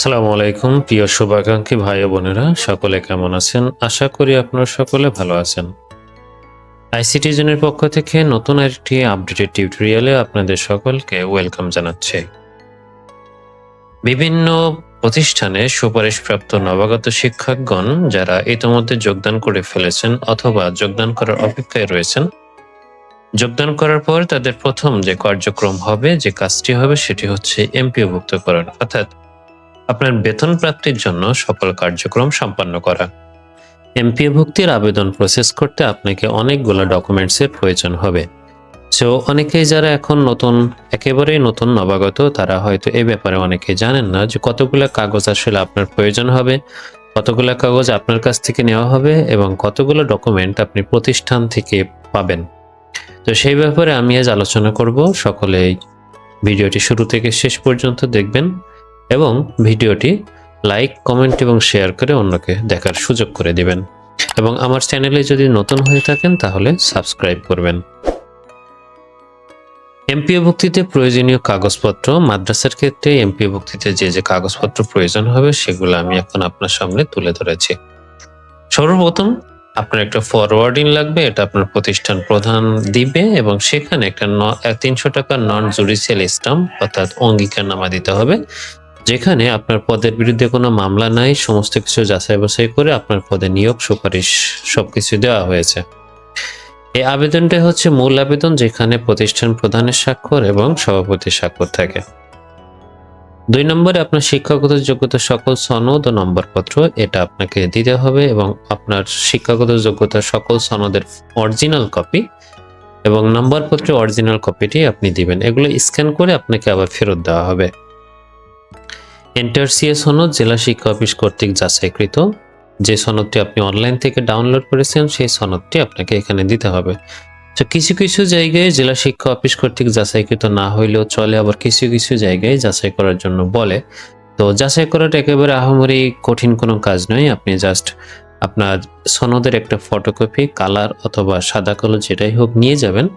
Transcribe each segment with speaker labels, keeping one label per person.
Speaker 1: আসসালামু আলাইকুম, প্রিয় শুভাকাঙ্ক্ষী ভাই বোনেরা, সকলে কেমন আছেন? আশা করি আপনারা সকলে ভালো আছেন। আইসিটি জনের পক্ষ থেকে নতুন আরেকটি আপডেটেড টিউটোরিয়ালে আপনাদের সকলকে ওয়েলকাম জানাচ্ছি। বিভিন্ন প্রতিষ্ঠানে সুপারিশপ্রাপ্ত নবাগত শিক্ষকগণ যারা ইতিমধ্যে যোগদান করে ফেলেছেন অথবা যোগদান করার অপেক্ষায় রয়েছেন, যোগদান করার পর তাদের প্রথম যে কার্যক্রম হবে, যে কাজটি হবে, সেটি হচ্ছে এমপিওভুক্ত করার অর্থাৎ আপনার বেতন প্রাপ্তির জন্য সকল কার্যক্রম সম্পন্ন করা। এমপিএ ভুক্তির আবেদন প্রসেস করতে আপনাকে অনেকগুলো ডকুমেন্টসের প্রয়োজন হবে। সো অনেকেই যারা এখন নতুন, একেবারেই নতুন নবাগত, তারা হয়তো এ ব্যাপারে অনেকে জানেন না যে কতগুলো কাগজ আসলে আপনার প্রয়োজন হবে, কতগুলো কাগজ আপনার কাছ থেকে নেওয়া হবে এবং কতগুলো ডকুমেন্ট আপনি প্রতিষ্ঠান থেকে পাবেন। তো সেই ব্যাপারে আমি আজ আলোচনা করব। সকলেই ভিডিওটি শুরু থেকে শেষ পর্যন্ত দেখবেন। এবং ভিডিওটি লাইক, কমেন্ট এবং শেয়ার করে অন্যকে দেখার সুযোগ করে দিবেন। এবং আমার চ্যানেলে যদি নতুন হয়ে থাকেন তাহলে সাবস্ক্রাইব করবেন। এমপিও ভুক্তিতে প্রয়োজনীয় কাগজপত্র, মাদ্রাসার ক্ষেত্রে এমপিও ভুক্তিতে যে যে কাগজপত্র প্রয়োজন হবে সেগুলো আমি এখন আপনার সামনে তুলে ধরেছি। সর্বপ্রথম আপনার একটা ফরওয়ার্ডিং লাগবে, এটা আপনার প্রতিষ্ঠান প্রধান দিবে এবং সেখানে একটা তিনশো টাকার নন জুডিশিয়াল স্টাম্প অর্থাৎ অঙ্গীকারনামা দিতে হবে। যেখানে আপনার পদের বিরুদ্ধে কোনো মামলা নাই, সমস্ত কিছু যাচাই বাছাই করে আপনার পদে নিয়োগ সুপারিশ সবকিছু দেওয়া হয়েছে। এই আবেদনটা হচ্ছে মূল আবেদন যেখানে প্রতিষ্ঠান প্রধানের স্বাক্ষর এবং সভাপতির স্বাক্ষর থাকে। দুই নম্বরে আপনার শিক্ষাগত যোগ্যতা সকল সনদ ও নম্বরপত্র, এটা আপনাকে দিতে হবে এবং আপনার শিক্ষাগত যোগ্যতা সকল সনদের অরিজিনাল কপি এবং নম্বরপত্রের অরিজিনাল কপিটি আপনি দিবেন। এগুলো স্ক্যান করে আপনাকে আবার ফেরত দেওয়া হবে। এন্টারসিএ সনদ জেলা শিক্ষা অফিস কর্তৃক যাচাইকৃত। যে সনদটি আপনি অনলাইন থেকে ডাউনলোড করেছেন, সেই সনদটি আপনাকে এখানে দিতে হবে। তো কিছু কিছু জায়গায় জেলা শিক্ষা অফিস কর্তৃক যাচাইকৃত না হইলেও চলে, আবার কিছু কিছু জায়গায় যাচাই করার জন্য বলে। তো যাচাই করাটা একেবারে আহামরি কঠিন কোনো কাজ নয়। আপনি জাস্ট আপনার সনদের একটা ফটোকপি কালার অথবা সাদা কালো যেটাই হোক নিয়ে যাবেন।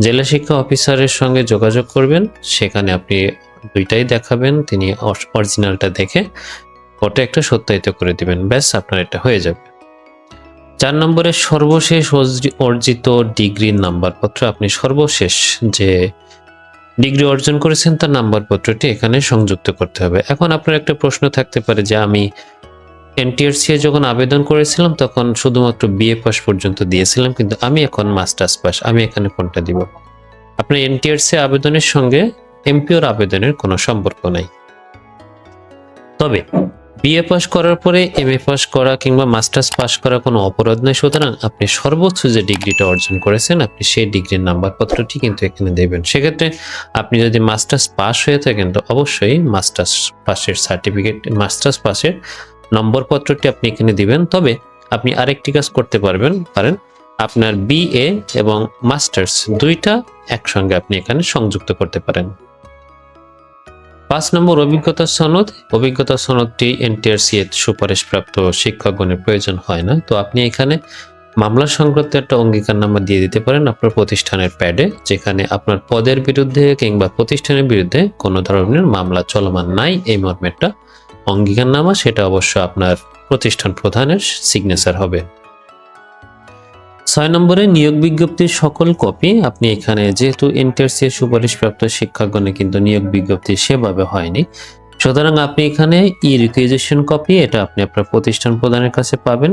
Speaker 1: জেলা শিক্ষা অফিসারের সঙ্গে যোগাযোগ করবেন। সেখানে আপনি দুইটাই দেখাবেন, তিনি অরিজিনালটা দেখে ফটো একটা সত্যায়িত করে দিবেন। ব্যাস, আপনার এটা হয়ে যাবে। চার নম্বরে সর্বশেষ অর্জিত ডিগ্রির নাম্বারপত্র। আপনি সর্বশেষ যে ডিগ্রি অর্জন করেছেন, তার নাম্বারপত্রটি এখানে সংযুক্ত করতে হবে। এখন আপনার একটা প্রশ্ন থাকতে পারে যে, আমি এনটিআরসি যখন আবেদন করেছিলাম, তখন শুধুমাত্র বিএ পাস পর্যন্ত দিয়েছিলাম, কিন্তু আমি এখন মাস্টার্স পাস আমি এখানে কোনটা দিব। আপনার এনটিআরসি আবেদনের সঙ্গে এমপিওর আবেদনের কোনো সম্পর্ক নাই। তবে বিএ পাস করার পরে এম এ পাস করা কিংবা মাস্টার্স পাস করা কোনো অপরাধ নয় সুতরাং আপনি সর্বোচ্চ যে ডিগ্রিটা অর্জন করেছেন, আপনি সেই ডিগ্রির নাম্বারপত্রটি কিন্তু এখানে দেবেন। সেক্ষেত্রে আপনি যদি মাস্টার্স পাস হয়ে থাকেন, তো অবশ্যই মাস্টার্স পাসের সার্টিফিকেট মাস্টার্স পাসের নম্বরপত্রটি আপনি এখানে দিবেন। তবে, আপনি আরেকটি কাজ করতে পারবেন পারেন আপনার বিএ এবং মাস্টার্স দুইটা একসঙ্গে আপনি এখানে সংযুক্ত করতে পারেন। পাঁচ নম্বর অভিজ্ঞতা সনদ। অভিজ্ঞতা সনদটি এনটিআরসি সুপারিশপ্রাপ্ত শিক্ষকগণের প্রয়োজন হয় না। তো আপনি এখানে মামলা সংক্রান্ত একটা অঙ্গীকারনামা দিয়ে দিতে পারেন আপনার প্রতিষ্ঠানের প্যাডে, যেখানে আপনার পদের বিরুদ্ধে কিংবা প্রতিষ্ঠানের বিরুদ্ধে কোনো ধরনের মামলা চলমান নাই। এই মর্মেরটা অঙ্গীকারনামা, সেটা অবশ্য আপনার প্রতিষ্ঠান প্রধানের সিগনেচার হবে। ছয় নম্বরে নিয়োগ বিজ্ঞপ্তির সকল কপি আপনি এখানে যেহেতু এনটিআরসি সুপারিশপ্রাপ্ত শিক্ষাগণে কিন্তু নিয়োগ বিজ্ঞপ্তি সেভাবে হয়নি। সুতরাং আপনি এখানে ই রিকুইজেশন কপি এটা আপনি আপনার প্রতিষ্ঠান প্রদানের কাছে পাবেন।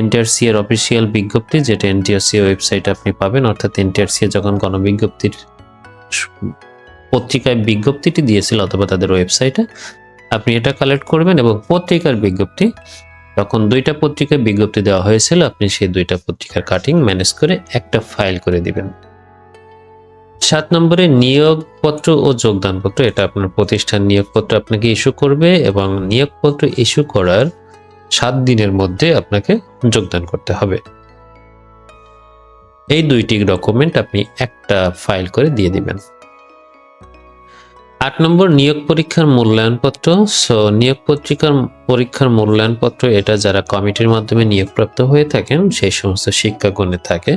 Speaker 1: এনটিআরসি এর অফিসিয়াল বিজ্ঞপ্তি, যেটা এনটিআরসি ওয়েবসাইটে আপনি পাবেন, অর্থাৎ এনটিআরসি যখন গণবিজ্ঞপ্তির পত্রিকায় বিজ্ঞপ্তিটি দিয়েছিল অথবা তাদের ওয়েবসাইটে আপনি এটা কালেক্ট করবেন এবং পত্রিকার বিজ্ঞপ্তি তখন দুইটা পত্রিকায় বিজ্ঞপ্তি দেওয়া হয়েছিল, আপনি সেই দুইটা পত্রিকার কাটিং ম্যানেজ করে একটা ফাইল করে দিবেন। সাত নম্বরে নিয়োগপত্র ও যোগদানপত্র, এটা আপনার প্রতিষ্ঠান নিয়োগপত্র আপনাকে ইস্যু করবে এবং নিয়োগপত্র ইস্যু করার সাত দিনের মধ্যে আপনাকে যোগদান করতে হবে। এই দুইটি ডকুমেন্ট আপনি একটা ফাইল করে দিয়ে দিবেন। আট নম্বর নিয়োগ পরীক্ষার মূল্যায়নপত্র। সো নিয়োগ পত্রিকার পরীক্ষার মূল্যায়নপত্র এটা যারা কমিটির মাধ্যমে নিয়োগপ্রাপ্ত হয়ে থাকেন, সেই সমস্ত শিক্ষাগণে থাকে।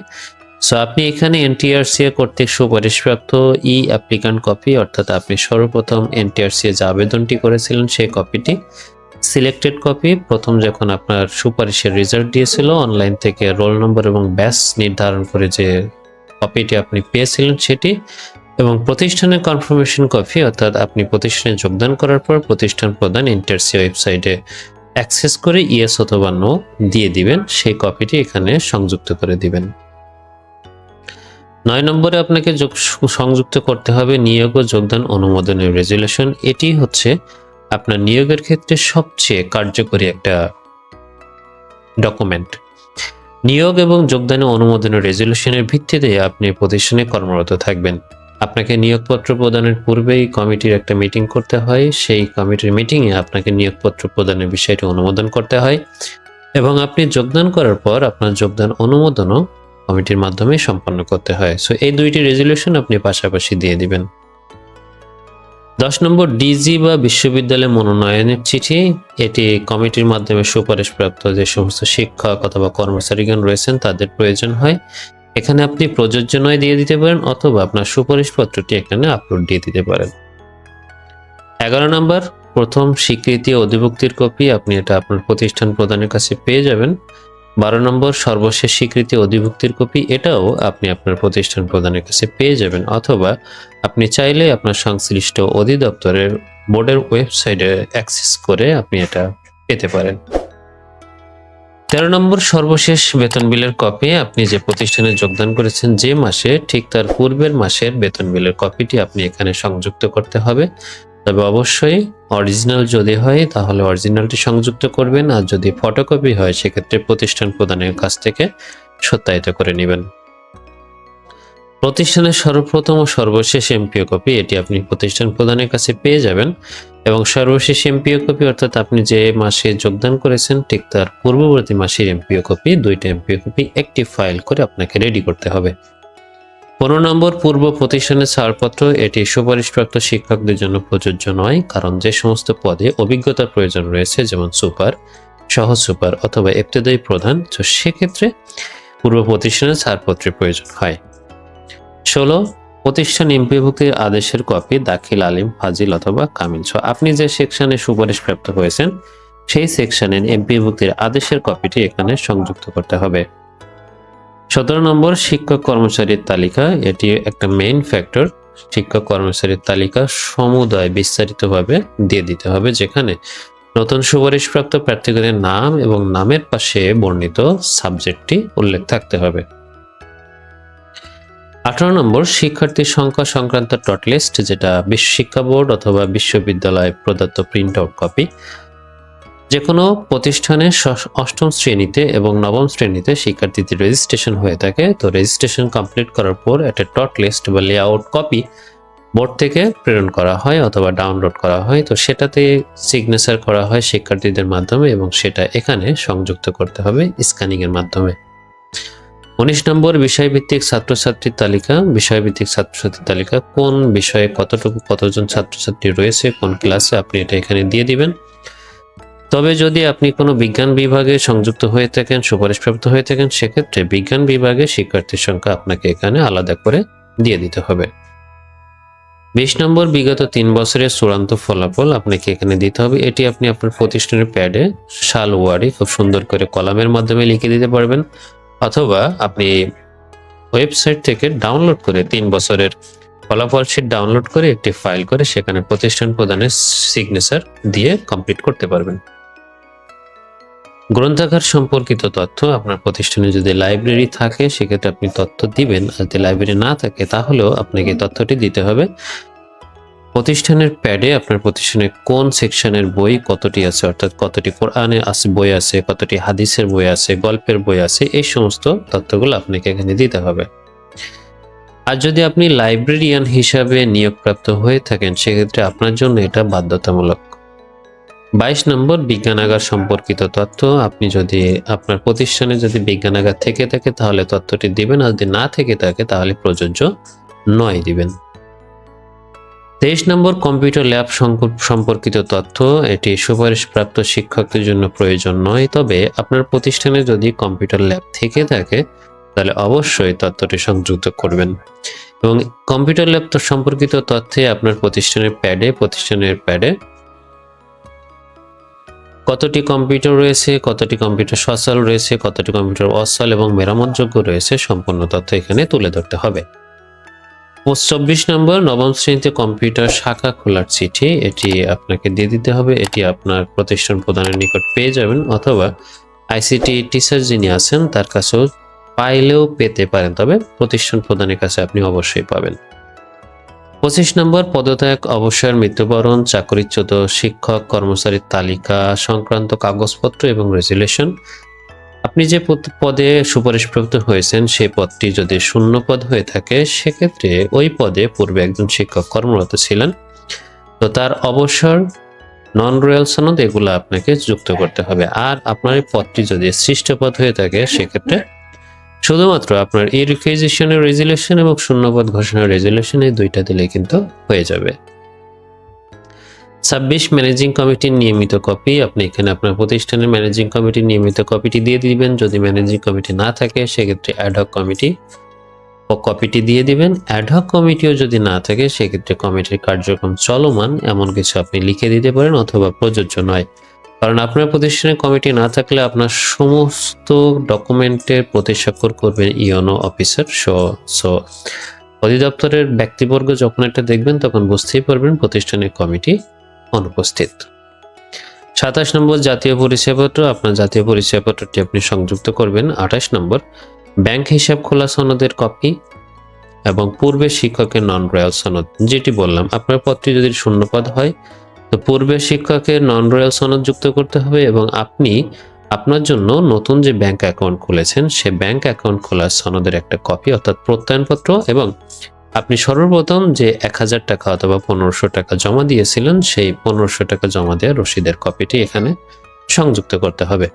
Speaker 1: সো আপনি এখানে এনটিআরসিএ কর্তৃক সুপারিশপ্রাপ্ত ই অ্যাপ্লিকান্ট কপি অর্থাৎ আপনি সর্বপ্রথম এনটিআরসিএ যে আবেদনটি করেছিলেন সেই কপিটি সিলেক্টেড কপি প্রথম যখন আপনার সুপারিশের রেজাল্ট দিয়েছিল অনলাইন থেকে রোল নম্বর এবং ব্যাস নির্ধারণ করে যে কপিটি আপনি পেয়েছিলেন সেটি এবং প্রতিষ্ঠানের কনফার্মেশন কপি অর্থাৎ আপনি প্রতিষ্ঠানে যোগদান করার পর প্রতিষ্ঠান প্রদান ইন্টারসি ওয়েবসাইটে অ্যাক্সেস করে ইয়েস অথবা নো দিয়ে দিবেন, সেই কপিটি এখানে সংযুক্ত করে দিবেন। নয় নম্বরে আপনাকে সংযুক্ত করতে হবে নিয়োগ ও যোগদান অনুমোদনের রেজুলেশন এটি হচ্ছে আপনার নিয়োগের ক্ষেত্রে সবচেয়ে কার্যকরী একটা ডকুমেন্ট নিয়োগ এবং যোগদানে অনুমোদনের রেজুলেশনের ভিত্তিতে আপনি প্রতিষ্ঠানে কর্মরত থাকবেন। আপনাকে নিয়োগপত্র প্রদানের পূর্বেই কমিটির একটা মিটিং করতে হয়। সেই কমিটির মিটিংয়ে আপনাকে নিয়োগপত্র প্রদানের বিষয়টি অনুমোদন করতে হয় এবং আপনি যোগদান করার পর আপনার যোগদান অনুমোদনও কমিটির মাধ্যমে সম্পন্ন করতে হয়। সো এই দুইটি রেজুলেশন আপনি পাশাপাশি দিয়ে দিবেন। দশ নম্বর ডিজি বা বিশ্ববিদ্যালয় মনোনয়নের চিঠি। এটি কমিটির মাধ্যমে সুপারিশপ্রাপ্ত যে সমস্ত শিক্ষক অথবা কর্মচারীগণ রয়েছেন, তাদের প্রয়োজন হয়। এখানে আপনি প্রযোজ্য নয় দিয়ে দিতে পারেন অথবা আপনার সুপারিশপত্রটি এখানে আপলোড দিয়ে দিতে পারেন। এগারো নম্বর, প্রথম স্বীকৃতি অধিভুক্তির কপি, আপনি এটা আপনার প্রতিষ্ঠান প্রদানের কাছে পেয়ে যাবেন। বারো নম্বর, সর্বশেষ স্বীকৃতি অধিভুক্তির কপি, এটাও আপনি আপনার প্রতিষ্ঠান প্রদানের কাছে পেয়ে যাবেন অথবা আপনি চাইলে আপনার সংশ্লিষ্ট অধিদপ্তরের বোর্ডের ওয়েবসাইটে অ্যাক্সেস করে আপনি এটা পেতে পারেন। তেরো নম্বর সর্বশেষ বেতন বিলের কপি আপনি যে প্রতিষ্ঠানে যোগদান করেছেন যে মাসে, ঠিক তার পূর্বের মাসের বেতন বিলের কপিটি আপনি এখানে সংযুক্ত করতে হবে। তবে অবশ্যই অরিজিনাল যদি হয়, তাহলে অরিজিনালটি সংযুক্ত করবেন, আর যদি ফটোকপি হয়, সেক্ষেত্রে প্রতিষ্ঠান প্রদানের কাছ থেকে সত্যায়িত করে নেবেন। প্রতিষ্ঠানের সর্বপ্রথম ও সর্বশেষ এমপিও কপি এটি আপনি প্রতিষ্ঠান প্রদানের কাছে পেয়ে যাবেন। এবং সর্বশেষ এমপিও কপি অর্থাৎ আপনি যে মাসে যোগদান করেছেন, ঠিক তার পূর্ববর্তী মাসের এমপিও কপি দুইটা এমপিও কপি একটি ফাইল করে আপনাকে রেডি করতে হবে। পনেরো নম্বর পূর্ব প্রতিষ্ঠানের ছাড়পত্র, এটি সুপারিশপ্রাপ্ত শিক্ষকদের জন্য প্রযোজ্য নয়, কারণ যে সমস্ত পদে অভিজ্ঞতার প্রয়োজন রয়েছে, যেমন সুপার সহ সুপার অথবা ইবতেদায়ী প্রধান, তো সেক্ষেত্রে পূর্ব প্রতিষ্ঠানের ছাড়পত্রের প্রয়োজন হয়। ষোলো প্রতিষ্ঠান এমপিভুক্তির আদেশের কপি দাখিল আলিম, ফাজিল অথবা কামিল। ছ আপনি যে সেকশনে সুপারিশপ্রাপ্ত হয়েছেন, সেই সেকশনের এমপিভুক্তির আদেশের কপিটি এখানে সংযুক্ত করতে হবে। সতেরো নম্বর, শিক্ষক কর্মচারীর তালিকা। এটি একটা মেইন ফ্যাক্টর শিক্ষক কর্মচারীর তালিকা সমুদায় বিস্তারিতভাবে দিয়ে দিতে হবে, যেখানে নতুন সুপারিশপ্রাপ্ত প্রার্থীগণের নাম এবং নামের পাশে বর্ণিত সাবজেক্টটি উল্লেখ থাকতে হবে। আঠারো নম্বর, শিক্ষার্থীর সংখ্যা সংক্রান্ত ডট লিস্ট, যেটা বিশ্ব শিক্ষা বোর্ড অথবা বিশ্ববিদ্যালয় প্রদত্ত প্রিন্ট আউট কপি। যে কোনো প্রতিষ্ঠানে অষ্টম শ্রেণীতে এবং নবম শ্রেণীতে শিক্ষার্থীদের রেজিস্ট্রেশন হয়ে থাকে। তো রেজিস্ট্রেশন কমপ্লিট করার পর একটা ডট লিস্ট বা লেআউট কপি বোর্ড থেকে প্রেরণ করা হয় অথবা ডাউনলোড করা হয়। তো সেটাতে সিগনেচার করা হয় শিক্ষার্থীদের মাধ্যমে এবং সেটা এখানে সংযুক্ত করতে হবে স্ক্যানিং এর মাধ্যমে। উনিশ নম্বর বিষয়ভিত্তিক ছাত্রছাত্রীর তালিকা, বিষয়ভিত্তিক ছাত্রছাত্রীর তালিকা, কোন বিষয়ে কতটুকু কতজন ছাত্রছাত্রী রয়েছে, কোন ক্লাসে, আপনি এটা এখানে দিয়ে দিবেন। তবে যদি আপনি কোনো বিজ্ঞান বিভাগে সংযুক্ত হয়ে থাকেন, সুপারিশপ্রাপ্ত হয়ে থাকেন, সেক্ষেত্রে বিজ্ঞান বিভাগে শিক্ষার্থীর সংখ্যা আপনাকে এখানে আলাদা করে দিয়ে দিতে হবে। বিশ নম্বর, বিগত তিন বছরের চূড়ান্ত ফলাফল আপনাকে এখানে দিতে হবে। এটি আপনি আপনার প্রতিষ্ঠানের প্যাডে সাল ওয়ার্ডে খুব সুন্দর করে কলামের মাধ্যমে লিখে দিতে পারবেন। অথবা আপনি ওয়েবসাইট থেকে ডাউনলোড করে তিন বছরের ফলাফল শিট ডাউনলোড করে একটি ফাইল করে সেখানে প্রতিষ্ঠান প্রদানের সিগনেচার দিয়ে কমপ্লিট করতে পারবেন। গ্রন্থাগার সম্পর্কিত তথ্য আপনার প্রতিষ্ঠানে যদি লাইব্রেরি থাকে, সেক্ষেত্রে আপনি তথ্য দিবেন। আর যদি লাইব্রেরি না থাকে, তাহলেও আপনাকে তথ্যটি দিতে হবে। প্রতিষ্ঠানের প্যাডে আপনার প্রতিষ্ঠানে কোন সেকশনের বই কতটি আছে? অর্থাৎ কতটি কোরআনে আছে, বই আছে, কতটি হাদিসের বই আছে, গল্পের বই আছে, এই সমস্ত তথ্যগুলো আপনাকে এখানে দিতে হবে। আর যদি আপনি লাইব্রেরিয়ান হিসাবে নিয়োগপ্রাপ্ত হয়ে থাকেন, সেক্ষেত্রে আপনার জন্য এটা বাধ্যতামূলক। বাইশ নম্বর, বিজ্ঞানাগার সম্পর্কিত তথ্য। আপনি যদি আপনার প্রতিষ্ঠানে যদি বিজ্ঞানাগার থেকে থাকে, তাহলে তথ্যটি দিবেন। আর যদি না থেকে থাকে, তাহলে প্রযোজ্য নয় দিবেন। তেইশ নম্বর কম্পিউটার ল্যাব সম্পর্কিত তথ্য, এটি সুপারিশপ্রাপ্ত শিক্ষকদের জন্য প্রয়োজন নয়, তবে আপনার প্রতিষ্ঠানে যদি কম্পিউটার ল্যাব থেকে থাকে, তাহলে অবশ্যই তথ্যটি সংযুক্ত করবেন। এবং কম্পিউটার ল্যাব সম্পর্কিত তথ্যে আপনার প্রতিষ্ঠানের প্যাডে প্রতিষ্ঠানের প্যাডে কতটি কম্পিউটার রয়েছে, কতটি কম্পিউটার সচল রয়েছে, কতটি কম্পিউটার অসল এবং মেরামতযোগ্য রয়েছে, সম্পূর্ণ তথ্য এখানে তুলে ধরতে হবে। চব্বিশ নম্বর নবম শ্রেণীতে কম্পিউটার শাখা খোলার চিঠি। এটি আপনাকে দিয়ে দিতে হবে। এটি আপনার প্রতিষ্ঠান প্রদানের নিকট পেয়ে যাবেন অথবা আইসিটি টিচার যিনি আছেন, তার কাছেও পাইলেও পেতে পারেন। তবে প্রতিষ্ঠান প্রদানের কাছে আপনি অবশ্যই পাবেন। পঁচিশ নম্বর, পদত্যাগ, অবসর, মৃত্যুবরণ, চাকরিচ্যুত, শিক্ষক, কর্মচারীর তালিকা, সংক্রান্ত কাগজপত্র এবং রেজুলেশন। আপনি যে পদ- সুপারিশপ্রাপ্ত হয়েছেন সেই পদটি যদি শূন্য পদ হয়ে থাকে, সেক্ষেত্রে ওই পদে পূর্বে একজন শিক্ষক কর্মরত ছিলেন। তো তার অবসর নন রয়্যাল সনদ, এগুলো আপনাকে যুক্ত করতে হবে। আর আপনার এই পদটি যদি সৃষ্ট পদ হয়ে থাকে, সেক্ষেত্রে শুধুমাত্র আপনার এই রিকুইজিশনের রেজুলেশন এবং শূন্যপদ ঘোষণার রেজুলেশন এই দুইটা দিলে কিন্তু হয়ে যাবে। ছাব্বিশ ম্যানেজিং কমিটির নিয়মিত কপি। আপনি এখানে আপনার প্রতিষ্ঠানের ম্যানেজিং কমিটির নিয়মিত কপিটি দিয়ে দিবেন। যদি ম্যানেজিং কমিটি না থাকে, সেক্ষেত্রে অ্যাডহক কমিটি ও কপিটি দিয়ে দিবেন। অ্যাডহক কমিটিও যদি না থাকে, সেক্ষেত্রে কমিটির কার্যক্রম চলমান, এমন কিছু আপনি লিখে দিতে পারেন অথবা প্রযোজ্য নয়। কারণ আপনার প্রতিষ্ঠানের কমিটি না থাকলে আপনার সমস্ত ডকুমেন্টের প্রতিস্বাক্ষর করবেন ইওনো অফিসার সো সো অধিদপ্তরের ব্যক্তিবর্গ যখন এটা দেখবেন, তখন বুঝতেই পারবেন প্রতিষ্ঠানের কমিটি অনুপস্থিত। সাতাশ নম্বর জাতীয় পরিচয়পত্র, আপনার জাতীয় পরিচয়পত্রটি আপনি সংযুক্ত করবেন। আঠাশ নম্বর, ব্যাংক হিসাব খোলা সনদের কপি এবং পূর্বে শিক্ষকের নন রয়্যাল সনদ, যেটি বললাম, আপনার পদটি যদি শূন্যপদ হয়, তো পূর্বে শিক্ষকের নন রয়্যাল সনদ যুক্ত করতে হবে এবং আপনি আপনার জন্য নতুন যে ব্যাংক অ্যাকাউন্ট খুলেছেন, সে ব্যাংক অ্যাকাউন্ট খোলার সনদের একটা কপি, অর্থাৎ প্রত্যয়নপত্র এবং আপনি সর্বপ্রথম যে এক হাজার টাকা অথবা পনেরোশো টাকা জমা দিয়েছিলেন, সেই পনেরোশো টাকা জমা দেওয়া রসিদের কপিটি এখানে সংযুক্ত করতে হবে।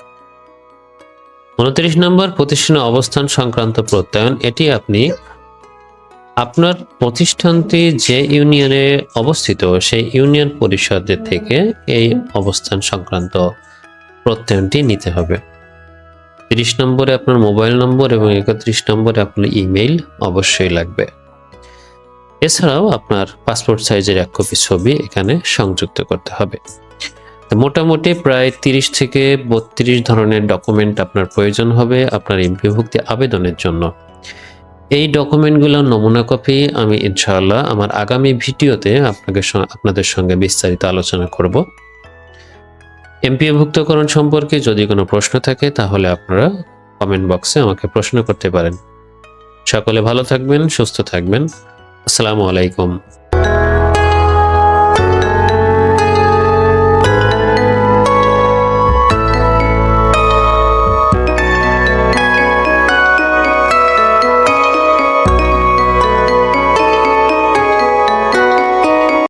Speaker 1: উনত্রিশ নম্বর প্রতিষ্ঠানের অবস্থান সংক্রান্ত প্রত্যয়ন, এটি আপনি আপনার প্রতিষ্ঠানটি যে ইউনিয়নে অবস্থিত, সেই ইউনিয়ন পরিষদের থেকে এই অবস্থান সংক্রান্ত প্রত্যয়নটি নিতে হবে। তিরিশ নম্বরে আপনার মোবাইল নম্বর এবং একত্রিশ নম্বরে আপনার ইমেইল অবশ্যই লাগবে। এছাড়াও আপনার পাসপোর্ট সাইজের এক কপি ছবি এখানে সংযুক্ত করতে হবে। মোটামুটি প্রায় তিরিশ থেকে বত্রিশ ধরনের ডকুমেন্ট আপনার প্রয়োজন হবে আপনার এমপিভুক্তি আবেদনের জন্য। এই ডকুমেন্টগুলোর নমুনা কপি আমি ইনশাআল্লাহ আমার আগামী ভিডিওতে আপনাকে আপনাদের সঙ্গে বিস্তারিত আলোচনা করব। এমপিভুক্তকরণ সম্পর্কে যদি কোনো প্রশ্ন থাকে তাহলে আপনারা কমেন্ট বক্সে আমাকে প্রশ্ন করতে পারেন। সকলে ভালো থাকবেন, সুস্থ থাকবেন। আসসালামু আলাইকুম।